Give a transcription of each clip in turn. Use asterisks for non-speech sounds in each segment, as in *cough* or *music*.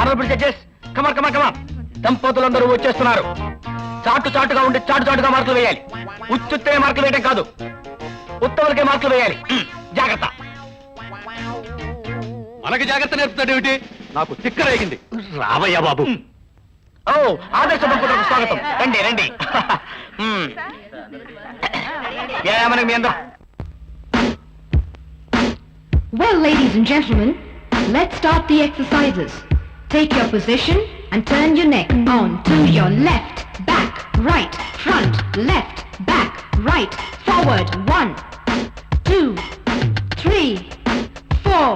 Honourable judges కమర్ కమర్ కమర్ దంపతులందరూ వచ్చేస్తున్నారు. చాటు చాటుగా ఉండి చాటు చాటుగా మార్కులు వేయాలి. ఉత్తుత్తే మార్కులు వేయడం కాదు. ఉత్తములకే మార్కులు వేయాలి. *clears throat* జాగ్రత్త. మనకి జాగ్రత్త నేర్పుతాడు ఏమిటి? నాకు తిక్కరేగింది రావయ్యా బాబు. ఓ ఆదర్శ దంపతులకు స్వాగతం. రండి రండి. *laughs* వ్యాయామానికి మీ అందరం? Well, ladies and gentlemen, let's start the exercises. Take your position and turn your neck on to your left, back, right, front, left, back, right, forward. One, two, three, four.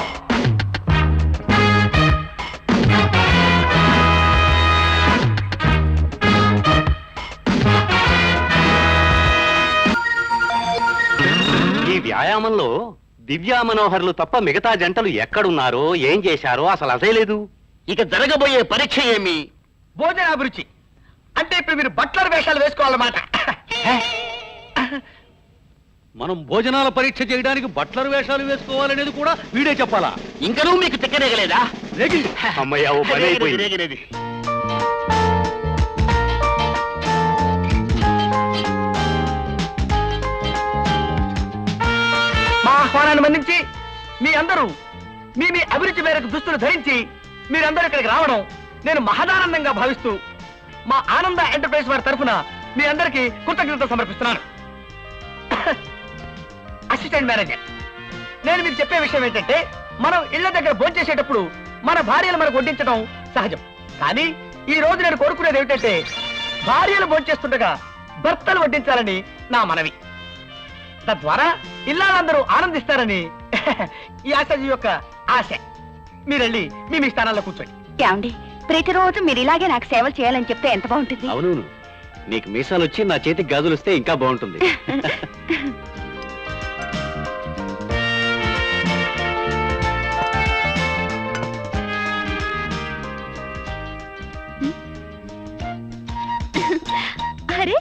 ఈ వ్యాయామంలో దివ్యా మనోహర్లు తప్ప మిగతా జంటలు ఎక్కడున్నారో ఏం చేశారో అసలు అదే లేదు. ఇక జరగబోయే పరీక్ష ఏమి? భోజనాభిరుచి. అంటే ఇప్పుడు మీరు బట్లర్ వేషాలు వేసుకోవాలన్నమాట. మనం భోజనాల పరీక్ష చేయడానికి బట్లర్ వేషాలు వేసుకోవాలనేది కూడా వీడే చెప్పాలా? ఇంకనూ మీకు తిక్కరేగలేదా అమ్మయ్య ఓ పని అయిపోయింది. ఆహ్వానాన్ని మన్నించి మీ అందరూ మీ మీ అభిరుచి మేరకు దుస్తులు ధరించి మీరందరూ ఇక్కడికి రావడం నేను మహదానందంగా భావిస్తూ మా ఆనంద ఎంటర్ప్రైజ్ వారి తరఫున మీ అందరికీ కృతజ్ఞత సమర్పిస్తున్నాను. అసిస్టెంట్ మేనేజర్ నేను మీకు చెప్పే విషయం ఏంటంటే మనం ఇళ్ళ దగ్గర భోంచేసేటప్పుడు మన భార్యలు మనకు వడ్డించడం సహజం. కానీ ఈ రోజు నేను కోరుకునేది ఏమిటంటే భార్యలు భోంచేస్తుండగా భర్తలు వడ్డించాలని నా మనవి. తద్వారా ఇల్లాలందరూ ఆనందిస్తారని ఈ ఆశాజీ యొక్క ఆశ. మీరెళ్ళి మీ మీ స్థానాల్లో కూర్చోండి. ఏమండి ప్రతిరోజు మీరు ఇలాగే నాకు సేవలు చేయాలని చెప్తే ఎంత బాగుంటుంది? అవును నీకు మీసాలు వచ్చి నా చేతికి గాజులు వస్తే ఇంకా బాగుంటుంది. అరే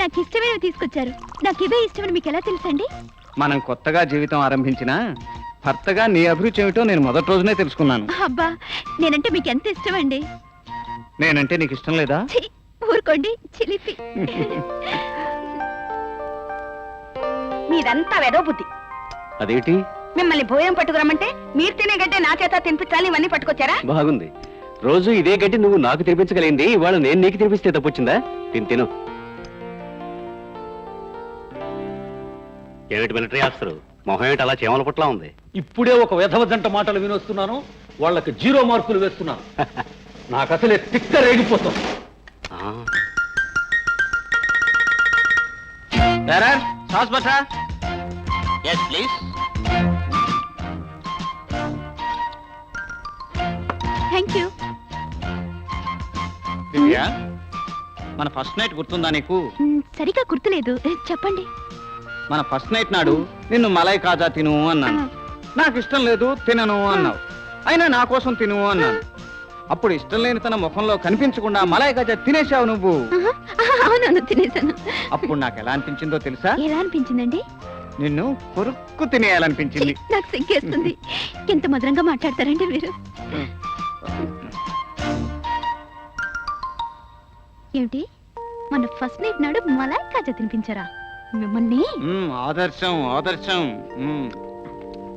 నాకు ఇష్టమైనవి తీసుకొచ్చారు. నాకు ఇవే ఇష్టమని మీకు ఎలా తెలుసండి? మనం కొత్తగా జీవితం ఆరంభించినా భర్తగా నీ అభిరుచి ఏమిటో నేను మొదటి రోజునే తెలుసుకున్నాను. అబ్బా నేనంటే మీకు ఎంత ఇష్టమండి? నేనంటే నీకు ఇష్టం లేదా? ఛీ, ఊరుకోండి చిలిపి. మీదంతా వెదో బుద్ధి. అదేంటి? మిమ్మల్ని భోజనం పట్టుకురమ్మంటే మీరు తినే గడ్డే నా చేత తినిపించాలి ఇవన్నీ పట్టుకొచ్చారా? బాగుంది. రోజు ఇదే గడ్డి నువ్వు నాకు తినిపించగలిగింది ఇవాళ నేను నీకు తినిపిస్తే తప్పొచ్చిందా? తిని తిను. ఏమిటి మిలిటరీ ఆఫీసరు? మొహం ఏమిటి అలా చేమల పుట్లా ఉంది? ఇప్పుడే ఒక విధవ జంట మాటలు వినొస్తున్నాను వాళ్ళకి జీరో మార్కులు వేస్తున్నాను. *laughs* నాకు అసలే తిక్క రేగిపోతాం. ఆ, సాస్ బట్రా yes please thank you Divya మన ఫస్ట్ నైట్ గుర్తుందా నీకు? సరిగా గుర్తులేదు. చెప్పండి. మన ఫస్ట్ నైట్ నాడు నిన్ను మలై కాజా తిను అన్నాను. నాకు ఇష్టం లేదు తినను అన్నావు. అయినా నా కోసం తిను అన్నాను. అప్పుడు ఇష్టం లేని తన ముఖంలో కనిపించకుండా మలై కాజా తినేశావు నువ్వు. అవునవును తినేసాను అప్పుడు నాకు ఎలా అనిపించిందో తెలుసా? ఎలా అనిపించిందండి? నిన్ను కొరుక్కు తినేయాలనిపించింది. నాకు సిగ్గేస్తుంది. ఎంత మధురంగా మాట్లాడతారండి మీరు. ఏమిటి? మన ఫస్ట్ నైట్ నాడు మలాయ్ కాజా తినిపించారా? మిమ్మల్ని? మ్మ్, ఆదర్శం ఆదర్శం.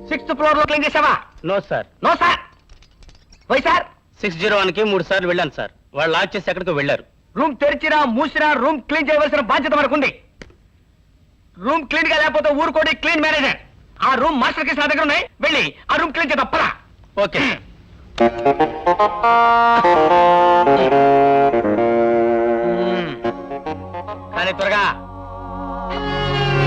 సిక్స్త్ ఫ్లోర్లో క్లీన్ చేసావా no sir. No sir. Why sir? Six zero వన్కి మూడు సార్లు వెళ్ళాను సార్. వాళ్ళు లాక్ చేసి ఎక్కడికో వెళ్ళారు. రూమ్ తెరిచినా మూసినా రూమ్ క్లీన్ చేయవలసిన బాధ్యత మనకుంది. రూమ్ క్లీన్గా లేకపోతే ఊరుకోడి క్లీన్ మేనేజర్. ఆ రూమ్ మాస్టర్ కేసు నా దగ్గర ఉన్నాయి. వెళ్ళి ఆ రూమ్ క్లీన్ చేద్దాం పరా ఓకే. కానీ త్వరగా Música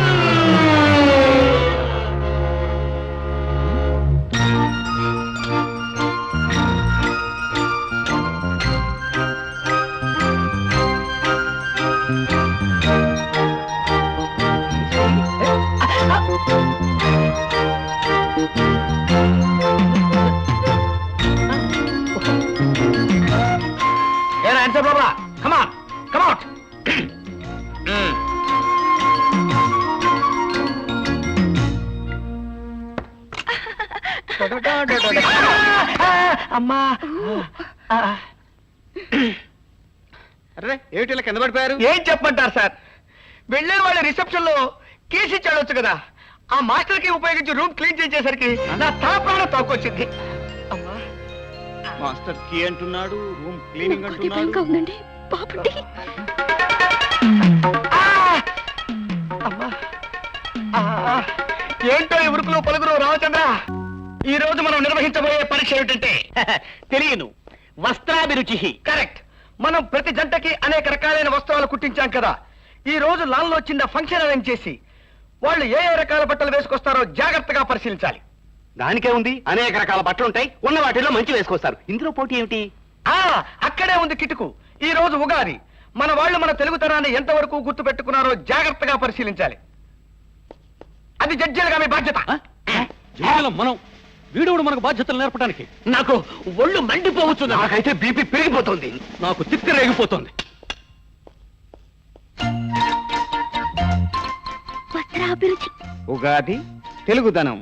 అమ్మా. అరే ఏమిటి ఇలా కింద పడిపోయారు? ఏం చెప్పమంటారు సార్? వెళ్ళే వాళ్ళ రిసెప్షన్లో కేసు ఇచ్చాడొచ్చు కదా. ఆ మాస్టర్కి ఉపయోగించి రూమ్ క్లీన్ చేసేసరికి నా తల ప్రాణం తోకొచ్చింది. అమ్మా. మాస్టర్ కీ అంటున్నాడు రూమ్ క్లీనింగ్ అంటున్నాడు. ఉందండి! ఏంటో ఈ ఉరుకులు పలుకులు రామచంద్ర? ఈ రోజు మనం నిర్వహించబోయే పరీక్ష ఏమిటంటే *laughs* తెలియను వస్త్రాభిరుచి. కరెక్ట్. మనం ప్రతి జంటకి అనేక రకాలైన వస్త్రాలు కుట్టించాం కదా. ఈ రోజు లాన్లో చిన్న ఫంక్షన్ అరేంజ్ చేసి వాళ్ళు ఏ ఏ రకాల బట్టలు వేసుకొస్తారో జాగ్రత్తగా పరిశీలించాలి. దానికే ఉంది. అనేక రకాల బట్టలు ఉంటాయి. ఉన్న వాటిలో మంచి వేసుకొస్తారు. ఇందులో పోటీ ఏమిటి? ఆ అక్కడే ఉంది కిటుకు. ఈ రోజు ఉగాది. మన వాళ్ళు మన తెలుగుతనాన్ని ఎంతవరకు గుర్తు పెట్టుకున్నారో జాగ్రత్తగా పరిశీలించాలి. అది జడ్జీలుగా మీ బాధ్యత. మనం వీడుడు మనకు బాధ్యతలు నేర్పడానికి? నాకు ఒళ్ళు మండిపోవచ్చు నాకైతే బీపీ పెరిగిపోతుంది. నాకు తిక్క రేగిపోతుంది. ఉగాది తెలుగుదనం.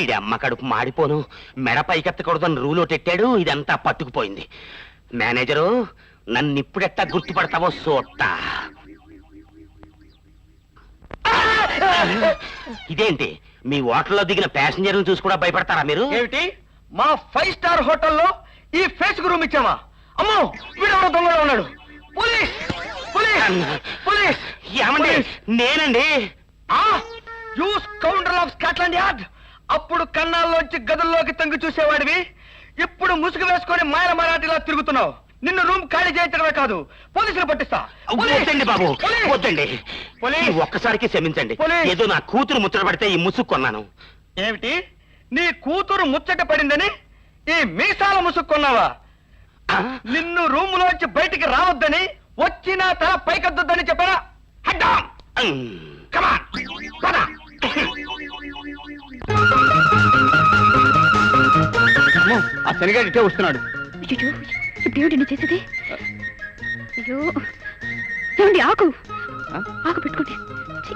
ఈడి అమ్మ కడుపు మాడిపోను. మెడ పైకెత్తకూడదని రూలో పెట్టాడు ఇదంతా పట్టుకుపోయింది. మేనేజరు నన్ను ఇప్పుడెట్టా గుర్తుపడతావో సోత్తా. ఇదేంటి? మీ హోటల్లో దిగిన ప్యాసింజర్లను చూసి కూడా భయపడతారా మీరు? ఏమిటి? మా ఫైవ్ స్టార్ హోటల్లో ఈ ఫేస్ రూమ్ ఇచ్చామా అమ్మో వీడెవడో దొంగలో ఉన్నాడు. పోలీస్! పోలీస్! పోలీస్! ఏమండి! నేనండి. ఆ you counter of Scotland Yard. అప్పుడు కన్నాల్లోంచి గదుల్లోకి తొంగి చూసేవాడివి. ఇప్పుడు ముసుగు వేసుకొని మాయల మరాఠీలా తిరుగుతున్నావు. నిన్ను రూమ్ ఖాళీ చేయించడమే కాదు పోలీసులు పట్టిస్తా! వద్దండి బాబు! వద్దండి! ఈ ఒక్కసారికి క్షమించండి! ఏదో నా కూతురు ముచ్చట పడితే ఈ ముసుగు కొన్నాను ఏమిటి నీ కూతురు ముచ్చట పడిందని ఈ మీసాల ముసుక్కున్నావా ఆ? నిన్ను రూములోంచి బయటికి రావద్దని వచ్చిన తల పైకెద్దొద్దని చెప్పారా హడ్డాం. కమాన్ పద ఆ శనిగాడు ఇటే వస్తున్నాడు ఏమిటి నేను చేసేది? అయ్యో. ఏమండి ఆకు? ఆకు పెట్టుకోండి ఛీ.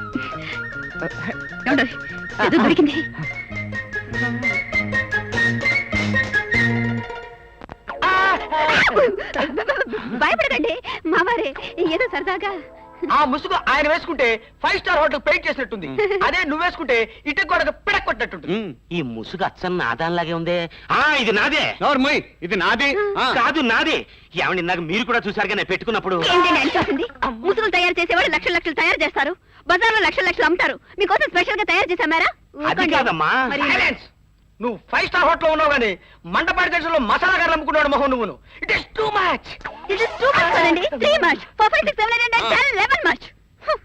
ఏమండి ఏదో దొరికింది. భయపడకండి మావారే. ఏదో సరదాగా ఆ ముసుగు ఆయన వేసుకుంటే ఫైవ్ స్టార్ హోటల్ పెయింట్ చేసినట్టుంది. అదే నువ్వు వేసుకుంటే ఇటు కూడా పిడక్ కొట్టినట్టుంది మ్మ్. ఈ ముసుగు అచ్చం నాదానిలాగే ఉందే. ఆ ఇది నాదే. ఇది నాది. కాదు నాదే. ఏమండి ఇందాక మీరు కూడా చూసారుగా నేను పెట్టుకున్నప్పుడు. ముసుగులు తయారు చేసేవాళ్ళు లక్షల లక్షలు తయారు చేస్తారు. బజార్లో లక్షల లక్షలు అమ్ముతారు. మీకోసం స్పెషల్గా తయారు చేశామారా అది కాదమ్మా. నువ్వు ఫైవ్ స్టార్ హోటల్ ఉన్నావు కానీ మండపాడి దేశంలో మసాలా గారు అమ్ముకున్నాడు మొహం నువ్వును. ఇట్ ఇస్ టూ మచ్ ఇది టూ మచ్ కదండి three much four five six seven eight nine ten eleven much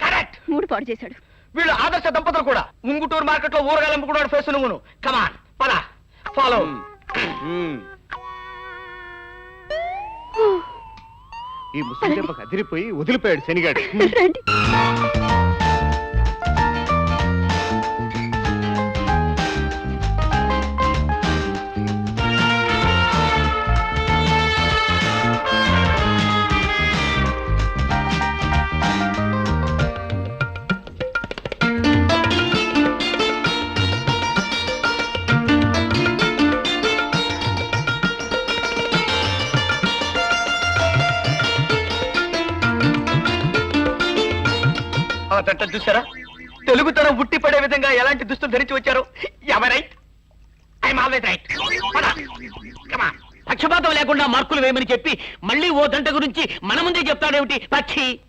correct మూడు పాడు చేశాడు. వీళ్ళు ఆదర్శ దంపతులు కూడా. ముంగుటూరు మార్కెట్లో ఊరగాయలు అమ్ముకున్నాడు ఫేస్ నువ్వును. కమాన్ పద. ఫాలో మ్మ్. ఈ ముసుగు దెబ్బకు అదిరిపోయి వదిలిపోయాడు శనిగాడు. ఆ తట్ట చూసారా తెలుగుతనం ఉట్టి పడే విధంగా ఎలాంటి దుస్తులు ధరించి వచ్చారు? ఎవరైట్ ఐఎమ్ ఆల్వేస్ రైట్ పక్షపాతం లేకుండా మార్కులు వేయమని చెప్పి మళ్ళీ ఓ గంట గురించి మన ముందే చెప్తాడేమిటి? పక్షి.